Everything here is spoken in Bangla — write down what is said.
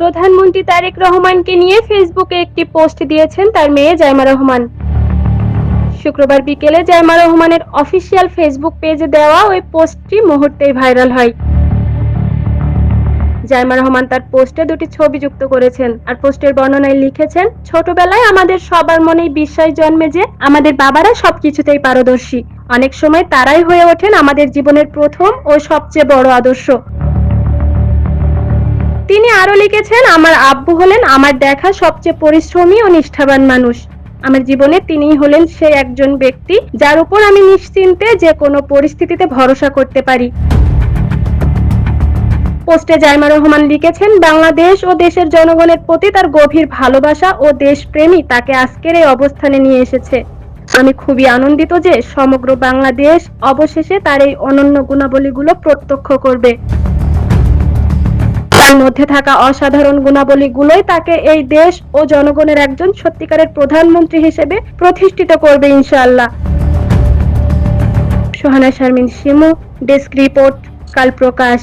প্রধানমন্ত্রী তারেক রহমানকে নিয়ে ফেসবুকে একটি পোস্ট দিয়েছেন তার মেয়ে জাইমা রহমান। শুক্রবার বিকেলে জাইমা রহমানের অফিসিয়াল ফেসবুক পেজে দেওয়া ওই পোস্টটি মুহূর্তেই ভাইরাল হয়। জাইমা রহমান তার পোস্টে দুটি ছবি যুক্ত করেছেন আর পোস্টের বর্ণনায় লিখেছেন, ছোটবেলায় আমাদের সবার মনেই বিশ্বাস জন্মে যে আমাদের বাবারা সবকিছুতেই পারদর্শী। অনেক সময় তারাই হয়ে ওঠেন আমাদের জীবনের প্রথম ও সবচেয়ে বড় আদর্শ। আরও লিখেছেন, আমার আব্বু হলেন আমার দেখা সবচেয়ে পরিশ্রমী ও নিষ্ঠাবান মানুষ। আমার জীবনে তিনিই হলেন সেই একজন ব্যক্তি যার উপর আমি নিশ্চিন্তে যে কোনো পরিস্থিতিতে ভরসা করতে পারি। পোস্টে জাইমা রহমান লিখেছেন, বাংলাদেশ ও দেশের জনগণের প্রতি তার গভীর ভালোবাসা ও দেশপ্রেমী তাকে আজকের এই অবস্থানে নিয়ে এসেছে। আমি খুবই আনন্দিত যে সমগ্র বাংলাদেশ অবশেষে তার এই অনন্য গুণাবলীগুলো প্রত্যক্ষ করবে। তার মধ্যে থাকা অসাধারণ গুণাবলী গুলোই তাকে এই দেশ ও জনগণের একজন সত্যিকারের প্রধানমন্ত্রী হিসেবে প্রতিষ্ঠিত করবে ইনশাআল্লাহ। সোহানা শারমিন শিমু, ডেস্ক রিপোর্ট কাল প্রকাশ